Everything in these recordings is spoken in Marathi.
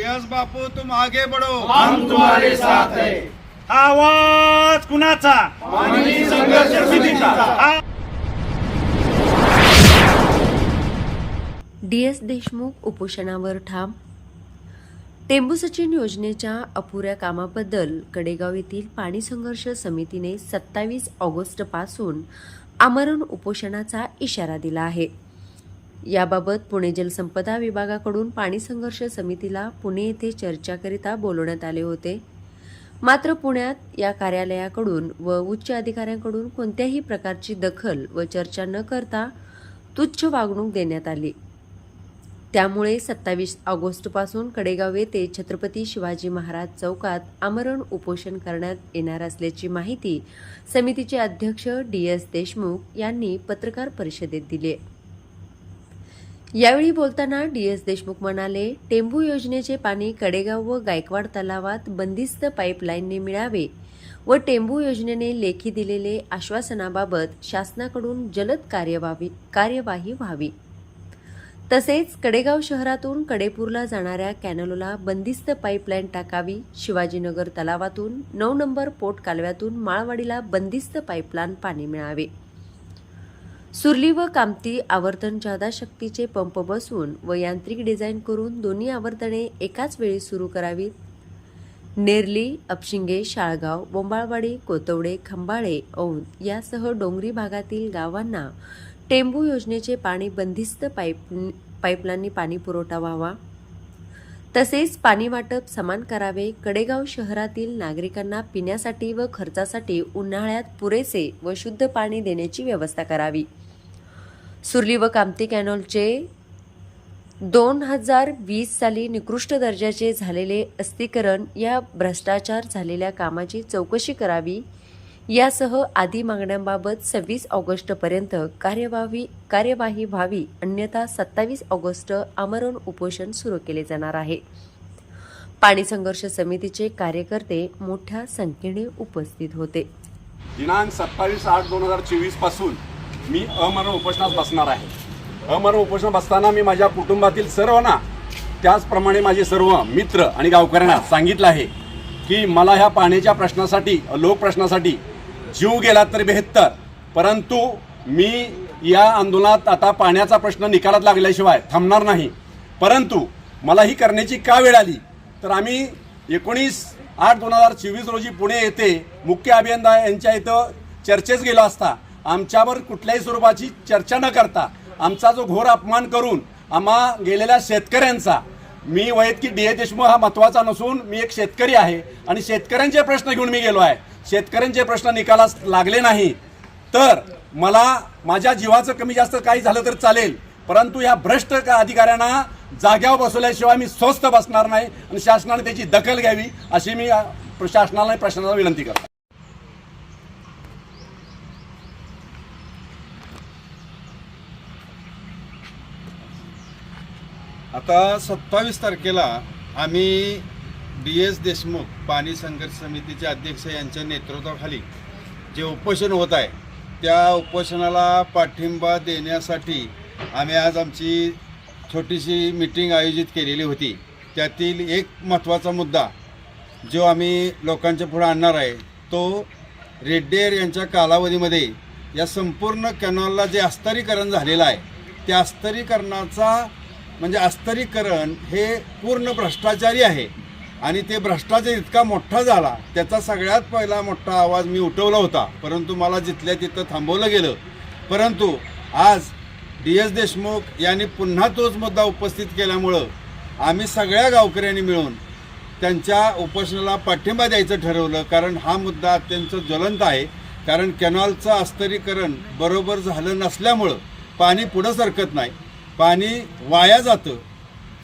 डीएस बापू तुम आगे बढ़ो। हम तुम्हारे साथ है। हा आवाज कुणाचा? पाणी संघर्ष समितीचा। हा डी एस देशमुख उपोषणावर ठाम. टेंबू सचिन योजनेच्या अपुऱ्या कामाबद्दल कडेगाव येथील पाणी संघर्ष समितीने सत्तावीस ऑगस्टपासून आमरण उपोषणाचा इशारा दिला आहे. याबाबत पुणे जलसंपदा विभागाकडून पाणी संघर्ष समितीला पुणे येथे चर्चाकरिता बोलवण्यात आले होते. मात्र पुण्यात या कार्यालयाकडून व उच्च अधिकाऱ्यांकडून कोणत्याही प्रकारची दखल व चर्चा न करता तुच्छ वागणूक देण्यात आली. त्यामुळे सत्तावीस ऑगस्टपासून कडेगाव येथे छत्रपती शिवाजी महाराज चौकात आमरण उपोषण करण्यात येणार असल्याची माहिती समितीचे अध्यक्ष डी एस देशमुख यांनी पत्रकार परिषदेत दिली यावेळी बोलताना डी एस देशमुख म्हणाले टेंभू योजनेचे पाणी कडेगाव व गायकवाड तलावात बंदिस्त पाईपलाईनने मिळावे व टेंभू योजनेने लेखी दिलेले आश्वासनाबाबत शासनाकडून जलद कार्यवाही कार्यवाही व्हावी. तसेच कडेगाव शहरातून कडेपूरला जाणाऱ्या कॅनलोला बंदिस्त पाईपलाईन टाकावी शिवाजीनगर तलावातून नऊ नंबर पोट कालव्यातून माळवाडीला बंदिस्त पाईपलाईन पाणी मिळावे. सुरली व कामती आवर्तन जादा शक्तीचे पंप बसवून व यांत्रिक डिझाईन करून दोन्ही आवर्तने एकाच वेळी सुरू करावीत. नेरली अपशिंगे शाळगाव बोंबाळवाडी कोतवडे खंबाळे औंध यासह डोंगरी भागातील गावांना टेंबू योजनेचे पाणी बंदिस्त पाईप पाईपलाईननी पाणी पुरवठा व्हावा. तसेच पाणी वाटप समान करावे कडेगाव शहरातील नागरिकांना पिण्यासाठी व खर्चासाठी उन्हाळ्यात पुरेसे व शुद्ध पाणी देण्याची व्यवस्था करावी. सुरली व कामती कॅनॉलचे दोन हजार वीस साली निकृष्ट दर्जाचे झालेले अस्थिकरण या भ्रष्टाचार झालेल्या कामाची चौकशी करावी. यासह आदी मागण्यांबाबत सव्वीस ऑगस्टपर्यंत कार्यवाही कार्यवाही व्हावी अन्यथा सत्तावीस ऑगस्ट आमरण उपोषण सुरू केले जाणार आहे. पाणी संघर्ष समितीचे कार्यकर्ते मोठ्या संख्येने उपस्थित होते. दिनांक सत्तावीस आठ दोन हजार चोवीसपासून मी अमरण उपोषणास बसणार आहे. अमरण उपोषण बसताना मी माझ्या कुटुंबातील सर्वांना त्याचप्रमाणे माझे सर्व मित्र आणि गावकऱ्यांना सांगितलं आहे की मला ह्या पाण्याच्या प्रश्नासाठी लोकप्रश्नासाठी जीव गेला तरी बेहत्तर. परंतु मी या आंदोलनात आता पाण्याचा प्रश्न निकालात लागल्याशिवाय थांबणार नाही. परंतु मला ही करण्याची का वेळ आली? तर आम्ही एकोणीस आठ दोन हजार चोवीस रोजी पुणे येथे मुख्य अभियंता यांच्या इथं चर्चेस गेलो असता आमच्यावर कुठल्याही स्वरूपाची चर्चा न करता आमचा जो घोर अपमान करून आम्हा गेलेल्या शेतकऱ्यांचा मी वैयक्तिक डी ए देशमुख हा महत्त्वाचा नसून मी एक शेतकरी आहे. आणि शेतकऱ्यांचे प्रश्न घेऊन मी गेलो आहे. शेतकऱ्यांचे प्रश्न निकालास लागले नाही. तर मला माझ्या जीवाचं कमी जास्त काही झालं तर चालेल. परंतु ह्या भ्रष्ट अधिकाऱ्यांना जाग्यावर बसवल्याशिवाय मी स्वस्त बसणार नाही आणि शासनाने त्याची दखल घ्यावी अशी मी अ, शासनाला प्रश्नाला प्रशासनाला विनंती करतो. आता सत्तावीस तारखेला आम्ही डी एस देशमुख पाणी संघर्ष समितीचे अध्यक्ष यांच्या नेतृत्वाखाली जे उपोषण होत आहे त्या उपोषणाला पाठिंबा देण्यासाठी आम्ही आज आमची छोटीशी मीटिंग आयोजित केलेली होती. त्यातील एक महत्त्वाचा मुद्दा जो आम्ही लोकांच्या पुढे आणणार आहे तो रेड्डेर यांच्या कालावधीमध्ये या संपूर्ण कॅनॉलला जे अस्तरीकरण झालेलं आहे त्या अस्तरीकरणाचा म्हणजे अस्तरीकरण हे पूर्ण भ्रष्टाचारी आहे. आणि ते भ्रष्टाचार इतका मोठा झाला त्याचा सगळ्यात पहिला मोठा आवाज मी उठवला होता. परंतु मला जिथल्या तिथं थांबवलं गेलं. परंतु आज डी एस देशमुख यांनी पुन्हा तोच मुद्दा उपस्थित केल्यामुळं आम्ही सगळ्या गावकऱ्यांनी मिळून त्यांच्या उपोषणाला पाठिंबा द्यायचं ठरवलं. कारण हा मुद्दा अत्यंत ज्वलंत आहे. कारण कॅनॉलचं अस्तरीकरण बरोबर झालं नसल्यामुळं पाणी पुढं सरकत नाही. पाणी वाया जातं.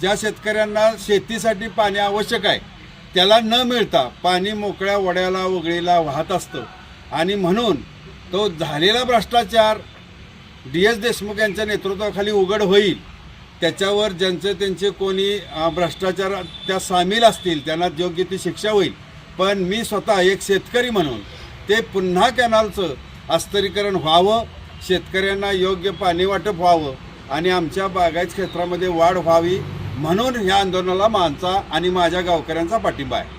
ज्या शेतकऱ्यांना शेतीसाठी पाणी आवश्यक आहे त्याला न मिळता पाणी मोकळ्या वड्याला वगळीला वाहत असतं. आणि म्हणून तो झालेला भ्रष्टाचार डी एस देशमुख यांच्या नेतृत्वाखाली उघड होईल. त्याच्यावर ज्यांचे त्यांचे कोणी भ्रष्टाचार त्या सामील असतील त्यांना योग्य ती शिक्षा होईल. पण मी स्वतः एक शेतकरी म्हणून ते पुन्हा कॅनॉलचं अस्तरीकरण व्हावं शेतकऱ्यांना योग्य पाणी वाटप व्हावं आणि आमच्या बागायत क्षेत्रामध्ये वाढ व्हावी म्हणून ह्या आंदोलनाला माझा आणि माझ्या गावकऱ्यांचा पाठिंबा आहे.